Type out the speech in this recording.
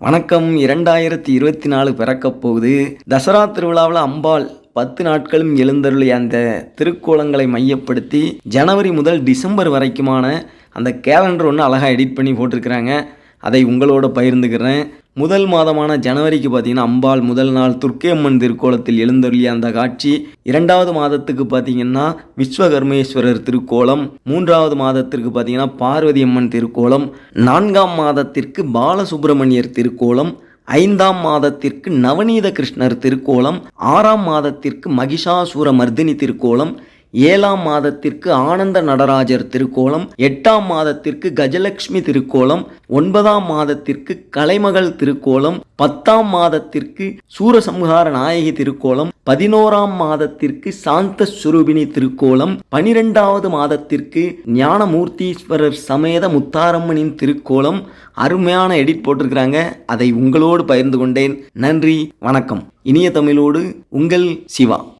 வணக்கம். இரண்டாயிரத்தி இருபத்தி நாலு பிறக்கப் போகுது. தசரா திருவிழாவில் அம்பாள் பத்து நாட்களும் எழுந்தருளிய அந்த திருக்கோலங்களை மையப்படுத்தி ஜனவரி முதல் டிசம்பர் வரைக்குமான அந்த கேலண்டர் ஒன்று அழகாக எடிட் பண்ணி போட்டிருக்கிறாங்க. அதை உங்களோட பகிர்ந்துக்கிறேன். முதல் மாதமான ஜனவரிக்கு பார்த்தீங்கன்னா அம்பாள் முதல் நாள் துர்க்கையம்மன் திருக்கோலத்தில் எழுந்தருளிய அந்த காட்சி. இரண்டாவது மாதத்துக்கு பார்த்தீங்கன்னா விஸ்வகர்மேஸ்வரர் திருக்கோலம். மூன்றாவது மாதத்திற்கு பார்த்தீங்கன்னா பார்வதி அம்மன் திருக்கோலம். நான்காம் மாதத்திற்கு பாலசுப்பிரமணியர் திருக்கோலம். ஐந்தாம் மாதத்திற்கு நவநீத கிருஷ்ணர் திருக்கோலம். ஆறாம் மாதத்திற்கு மகிஷாசூர மர்தினி திருக்கோலம். ஏழாம் மாதத்திற்கு ஆனந்த நடராஜர் திருக்கோலம் எட்டாம் மாதத்திற்கு கஜலட்சுமி திருக்கோலம் ஒன்பதாம் மாதத்திற்கு கலைமகள் திருக்கோலம் பத்தாம் மாதத்திற்கு சூரசம்ஹார நாயகி திருக்கோலம் பதினோராம் மாதத்திற்கு சாந்த சுரூபிணி திருக்கோலம் பனிரெண்டாவது மாதத்திற்கு ஞானமூர்த்தீஸ்வரர் சமேத முத்தாரம்மனின் திருக்கோலம். அருமையான எடிட் போட்டிருக்கிறாங்க. அதை உங்களோடு பகிர்ந்து கொண்டேன். நன்றி வணக்கம். இனிய தமிழோடு உங்கள் சிவா.